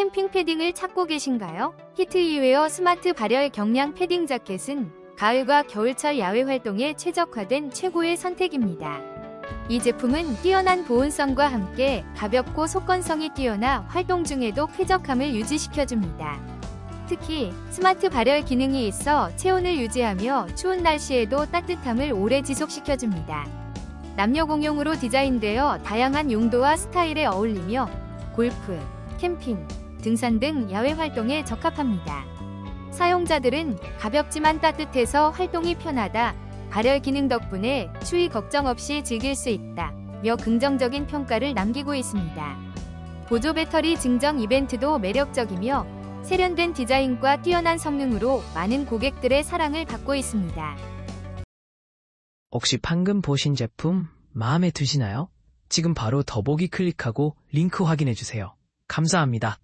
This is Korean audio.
캠핑 패딩을 찾고 계신가요? 히트 이웨어 스마트 발열 경량 패딩 자켓은 가을과 겨울철 야외 활동에 최적화된 최고의 선택입니다. 이 제품은 뛰어난 보온성과 함께 가볍고 속건성이 뛰어나 활동 중에도 쾌적함을 유지시켜줍니다. 특히 스마트 발열 기능이 있어 체온을 유지하며 추운 날씨에도 따뜻함을 오래 지속시켜줍니다. 남녀 공용으로 디자인되어 다양한 용도와 스타일에 어울리며 골프, 캠핑, 등산 등 야외 활동에 적합합니다. 사용자들은 가볍지만 따뜻해서 활동이 편하다, 발열 기능 덕분에 추위 걱정 없이 즐길 수 있다, 며 긍정적인 평가를 남기고 있습니다. 보조 배터리 증정 이벤트도 매력적이며 세련된 디자인과 뛰어난 성능으로 많은 고객들의 사랑을 받고 있습니다. 혹시 방금 보신 제품 마음에 드시나요? 지금 바로 더보기 클릭하고 링크 확인해 주세요. 감사합니다.